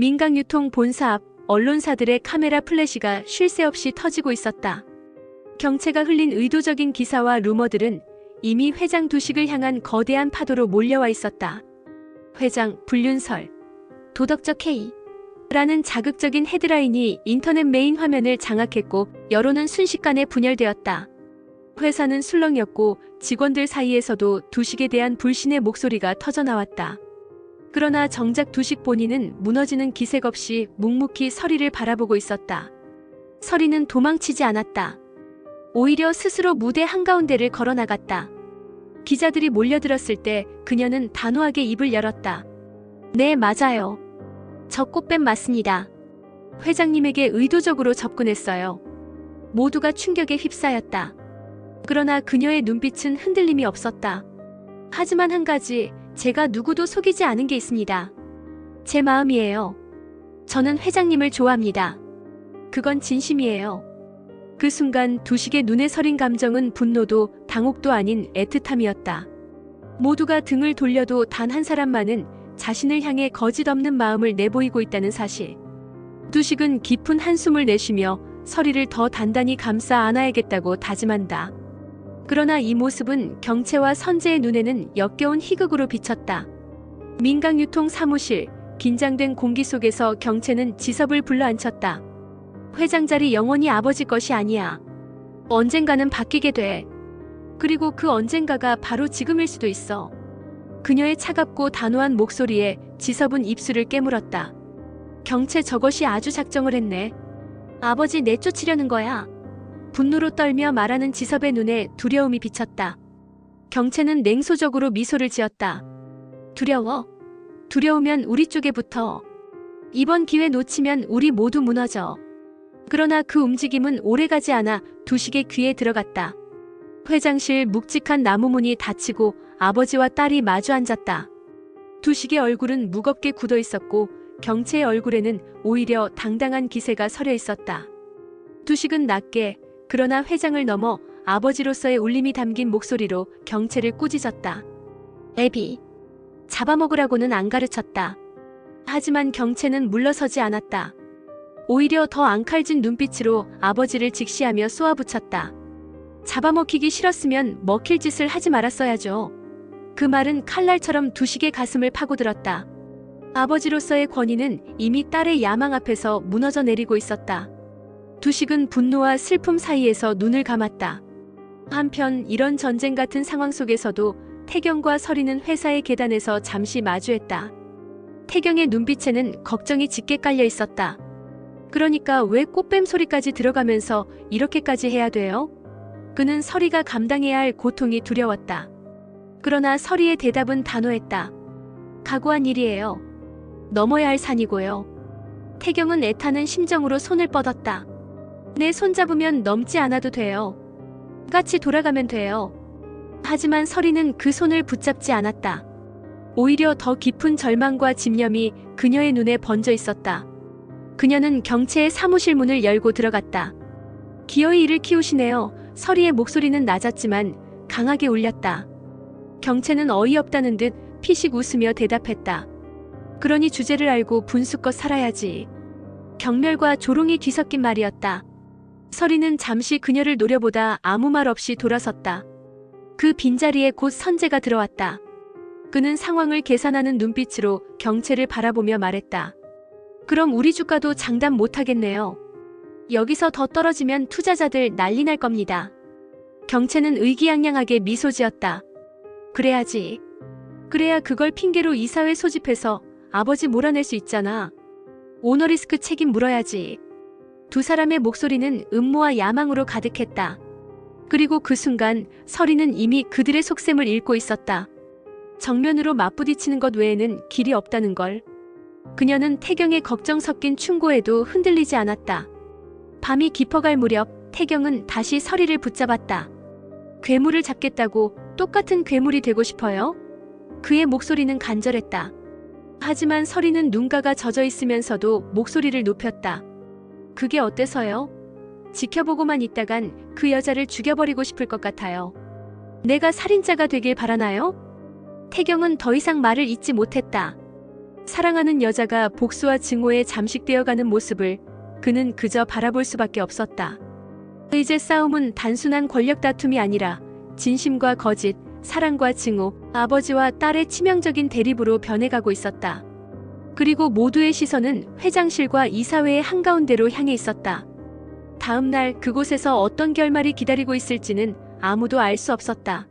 민강유통 본사 앞 언론사들의 카메라 플래시가 쉴 새 없이 터지고 있었다. 경체가 흘린 의도적인 기사와 루머들은 이미 회장 두식을 향한 거대한 파도로 몰려와 있었다. 회장 불륜설, 도덕적 K 라는 자극적인 헤드라인이 인터넷 메인 화면을 장악했고 여론은 순식간에 분열되었다. 회사는 술렁였고 직원들 사이에서도 두식에 대한 불신의 목소리가 터져나왔다. 그러나 정작 두식 본인은 무너지는 기색 없이 묵묵히 서리를 바라보고 있었다. 서리는 도망치지 않았다. 오히려 스스로 무대 한가운데를 걸어나갔다. 기자들이 몰려들었을 때 그녀는 단호하게 입을 열었다. 네, 맞아요. 저 꽃뱀 맞습니다. 회장님에게 의도적으로 접근했어요. 모두가 충격에 휩싸였다. 그러나 그녀의 눈빛은 흔들림이 없었다. 하지만 한 가지, 제가 누구도 속이지 않은 게 있습니다. 제 마음이에요. 저는 회장님을 좋아합니다. 그건 진심이에요. 그 순간 두식의 눈에 서린 감정은 분노도 당혹도 아닌 애틋함이었다. 모두가 등을 돌려도 단 한 사람만은 자신을 향해 거짓 없는 마음을 내보이고 있다는 사실. 두식은 깊은 한숨을 내쉬며 서리를 더 단단히 감싸 안아야겠다고 다짐한다. 그러나 이 모습은 경채와 선재의 눈에는 역겨운 희극으로 비쳤다. 민강유통 사무실, 긴장된 공기 속에서 경채는 지섭을 불러앉혔다. 회장 자리 영원히 아버지 것이 아니야. 언젠가는 바뀌게 돼. 그리고 그 언젠가가 바로 지금일 수도 있어. 그녀의 차갑고 단호한 목소리에 지섭은 입술을 깨물었다. 경채 저것이 아주 작정을 했네. 아버지 내쫓으려는 거야. 분노로 떨며 말하는 지섭의 눈에 두려움이 비쳤다. 경채는 냉소적으로 미소를 지었다. 두려워? 두려우면 우리 쪽에 붙어. 이번 기회 놓치면 우리 모두 무너져. 그러나 그 움직임은 오래가지 않아 두식의 귀에 들어갔다. 회장실 묵직한 나무문이 닫히고 아버지와 딸이 마주 앉았다. 두식의 얼굴은 무겁게 굳어 있었고 경채의 얼굴에는 오히려 당당한 기세가 서려 있었다. 두식은 낮게 그러나 회장을 넘어 아버지로서의 울림이 담긴 목소리로 경채를 꾸짖었다. 애비, 잡아먹으라고는 안 가르쳤다. 하지만 경채는 물러서지 않았다. 오히려 더 앙칼진 눈빛으로 아버지를 직시하며 쏘아붙였다. 잡아먹히기 싫었으면 먹힐 짓을 하지 말았어야죠. 그 말은 칼날처럼 두식의 가슴을 파고들었다. 아버지로서의 권위는 이미 딸의 야망 앞에서 무너져 내리고 있었다. 두식은 분노와 슬픔 사이에서 눈을 감았다. 한편 이런 전쟁 같은 상황 속에서도 태경과 서리는 회사의 계단에서 잠시 마주했다. 태경의 눈빛에는 걱정이 짙게 깔려 있었다. 그러니까 왜 꽃뱀 소리까지 들어가면서 이렇게까지 해야 돼요? 그는 서리가 감당해야 할 고통이 두려웠다. 그러나 서리의 대답은 단호했다. 각오한 일이에요. 넘어야 할 산이고요. 태경은 애타는 심정으로 손을 뻗었다. 내 손 잡으면 넘지 않아도 돼요. 같이 돌아가면 돼요. 하지만 서리는 그 손을 붙잡지 않았다. 오히려 더 깊은 절망과 집념이 그녀의 눈에 번져 있었다. 그녀는 경채의 사무실 문을 열고 들어갔다. 기어이 이를 키우시네요. 서리의 목소리는 낮았지만 강하게 울렸다. 경채는 어이없다는 듯 피식 웃으며 대답했다. 그러니 주제를 알고 분수껏 살아야지. 경멸과 조롱이 뒤섞인 말이었다. 서리는 잠시 그녀를 노려보다 아무 말 없이 돌아섰다. 그 빈자리에 곧 선재가 들어왔다. 그는 상황을 계산하는 눈빛으로 경채를 바라보며 말했다. 그럼 우리 주가도 장담 못하겠네요. 여기서 더 떨어지면 투자자들 난리 날 겁니다. 경채는 의기양양하게 미소 지었다. 그래야지. 그래야 그걸 핑계로 이사회 소집해서 아버지 몰아낼 수 있잖아. 오너리스크 책임 물어야지. 두 사람의 목소리는 음모와 야망으로 가득했다. 그리고 그 순간 서리는 이미 그들의 속셈을 읽고 있었다. 정면으로 맞부딪히는 것 외에는 길이 없다는 걸. 그녀는 태경의 걱정 섞인 충고에도 흔들리지 않았다. 밤이 깊어갈 무렵 태경은 다시 서리를 붙잡았다. 괴물을 잡겠다고 똑같은 괴물이 되고 싶어요? 그의 목소리는 간절했다. 하지만 서리는 눈가가 젖어 있으면서도 목소리를 높였다. 그게 어때서요? 지켜보고만 있다간 그 여자를 죽여버리고 싶을 것 같아요. 내가 살인자가 되길 바라나요? 태경은 더 이상 말을 잇지 못했다. 사랑하는 여자가 복수와 증오에 잠식되어가는 모습을 그는 그저 바라볼 수밖에 없었다. 이제 싸움은 단순한 권력 다툼이 아니라 진심과 거짓, 사랑과 증오, 아버지와 딸의 치명적인 대립으로 변해가고 있었다. 그리고 모두의 시선은 회장실과 이사회의 한가운데로 향해 있었다. 다음 날 그곳에서 어떤 결말이 기다리고 있을지는 아무도 알 수 없었다.